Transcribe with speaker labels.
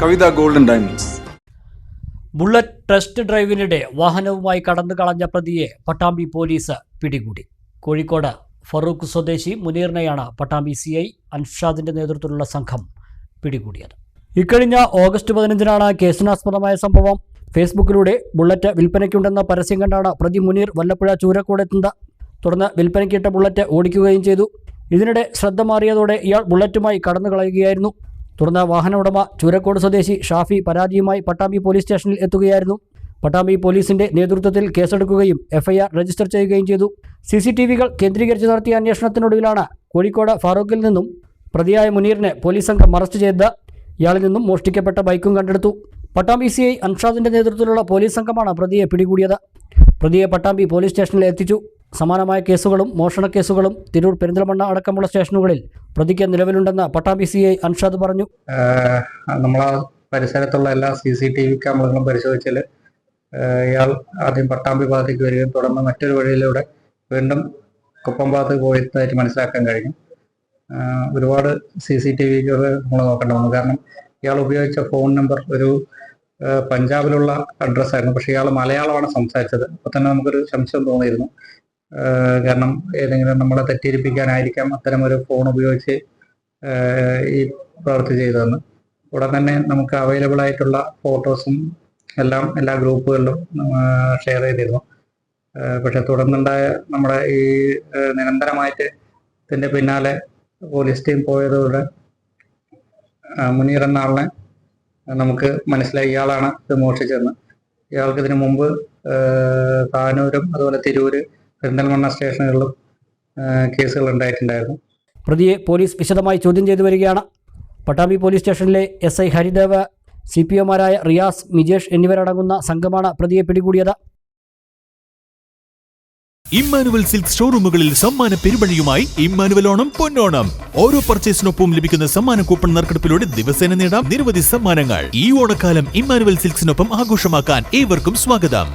Speaker 1: Kavitha golden diamonds.
Speaker 2: Bullet test ഡ്രൈവിനിടെ വാഹനവുമായി കടന്നു കളഞ്ഞ പ്രതിയെ പട്ടാമ്പി പോലീസ് പിടികൂടി. കോഴിക്കോട് ഫറൂഖ് സ്വദേശി മുനീറിനെയാണ് പട്ടാമ്പി സി ഐ അൻഷാദിന്റെ നേതൃത്വത്തിലുള്ള സംഘം പിടികൂടിയത്. ഇക്കഴിഞ്ഞ ഓഗസ്റ്റ് പതിനഞ്ചിനാണ് കേസിനാസ്പദമായ സംഭവം. ഫേസ്ബുക്കിലൂടെ ബുള്ളറ്റ് വിൽപ്പനയ്ക്കുണ്ടെന്ന പരസ്യം കണ്ടാണ് പ്രതി മുനീർ വല്ലപ്പുഴ ചൂരക്കോടെത്തുന്നത്. തുടർന്ന് വിൽപ്പനയ്ക്കിട്ട ബുള്ളറ്റ് ഓടിക്കുകയും ചെയ്തു. ഇതിനിടെ ശ്രദ്ധ മാറിയതോടെ ഇയാൾ ബുള്ളറ്റുമായി കടന്നു കളയുകയായിരുന്നു തുടർന്ന് വാഹന ഉടമ ചൂരക്കോട് സ്വദേശി ഷാഫി പരാതിയുമായി പട്ടാമ്പി പോലീസ് സ്റ്റേഷനിൽ എത്തുകയായിരുന്നു. പട്ടാമ്പി പോലീസിന്റെ നേതൃത്വത്തിൽ കേസെടുക്കുകയും എഫ്ഐആർ രജിസ്റ്റർ ചെയ്യുകയും ചെയ്തു. സി സി ടി വികൾ കേന്ദ്രീകരിച്ച് നടത്തിയ അന്വേഷണത്തിനൊടുവിലാണ് കോഴിക്കോട് ഫാറൂഖിൽ നിന്നും പ്രതിയായ മുനീറിനെ പോലീസ് സംഘം അറസ്റ്റ് ചെയ്ത ഇയാളിൽ നിന്നും മോഷ്ടിക്കപ്പെട്ട ബൈക്കും കണ്ടെടുത്തു. പട്ടാമ്പി സി ഐ അൻഷാദിന്റെ നേതൃത്വത്തിലുള്ള പോലീസ് സംഘമാണ് പ്രതിയെ പിടികൂടിയത്. പ്രതിയെ പട്ടാമ്പി പോലീസ് സ്റ്റേഷനിൽ എത്തിച്ചു. സമാനമായ കേസുകളും മോഷണ കേസുകളും തിരൂർ പെരിന്തൽമണ്ണ അടക്കമുള്ള സ്റ്റേഷനുകളിൽ പ്രതിക്ക് നിലവിലുണ്ടെന്ന് പട്ടാമ്പി സി ഐ അൻഷാദ് പറഞ്ഞു.
Speaker 3: നമ്മളാ പരിസരത്തുള്ള എല്ലാ സി സി ടി വി ക്യാമറകളും പരിശോധിച്ചാൽ ഇയാൾ ആദ്യം പട്ടാമ്പി ഭാഗത്തേക്ക് വരികയും തുടർന്ന് മറ്റൊരു വഴിയിലൂടെ വീണ്ടും കുപ്പം ഭാഗത്ത് പോയതായിട്ട് മനസ്സിലാക്കാൻ കഴിഞ്ഞു. ഒരുപാട് സി സി ടി വികൾ നമ്മൾ നോക്കേണ്ടി വന്നു. കാരണം ഇയാൾ ഉപയോഗിച്ച ഫോൺ നമ്പർ ഒരു പഞ്ചാബിലുള്ള അഡ്രസ്സായിരുന്നു. പക്ഷേ ഇയാൾ മലയാളമാണ് സംസാരിച്ചത്. അപ്പോൾ തന്നെ നമുക്കൊരു സംശയം തോന്നിയിരുന്നു. കാരണം ഏതെങ്കിലും നമ്മളെ തെറ്റിദ്ധരിപ്പിക്കാനായിരിക്കാം അത്തരം ഒരു ഫോൺ ഉപയോഗിച്ച് ഈ പ്രവൃത്തി ചെയ്തതെന്ന്. ഉടൻ തന്നെ നമുക്ക് അവൈലബിൾ ആയിട്ടുള്ള ഫോട്ടോസും എല്ലാം എല്ലാ ഗ്രൂപ്പുകളിലും ഷെയർ ചെയ്തിരുന്നു. പക്ഷെ തുടർന്നുണ്ടായ നമ്മുടെ ഈ നിരന്തരമായിട്ട് ഇതിന്റെ പിന്നാലെ പോലീസ് ടീം പോയതോടെ മുനീർ എന്ന ആളിനെ നമുക്ക് മനസ്സിലായി. ഇയാളാണ് ഇത് മോഷ്ടിച്ചതെന്ന്. ഇയാൾക്ക് ഇതിനു മുമ്പ് താനൂരും അതുപോലെ തിരൂര് പെരിന്തൽമണ്ണ സ്റ്റേഷനുകളിലും കേസുകൾ ഉണ്ടായിട്ടുണ്ടായിരുന്നു.
Speaker 2: പ്രതിയെ പോലീസ് വിശദമായി ചോദ്യം ചെയ്തു വരികയാണ്. പട്ടാമ്പി പോലീസ് സ്റ്റേഷനിലെ S I Haridev C P ഒമാരായ Riyas Mijesh എന്നിവരടങ്ങുന്ന സംഘമാണ് പ്രതിയെ പിടികൂടിയത്.
Speaker 4: ഇമ്മാനുവൽ സിൽക്ക് ഷോറൂമുകളിൽ സമ്മാന പെരുമഴയുമായി ഇമ്മാനുവൽ ഓണം പൊന്നോണം. ഓരോ പർച്ചേസിനൊപ്പം ലഭിക്കുന്ന സമ്മാന കൂപ്പൺ നറുക്കെടുപ്പിലൂടെ ദിവസേന നേടാം നിരവധി സമ്മാനങ്ങൾ. ഈ ഓണക്കാലം ഇമ്മാനുവൽ സിൽക്സിനൊപ്പം ആഘോഷമാക്കാൻ ഏവർക്കും സ്വാഗതം.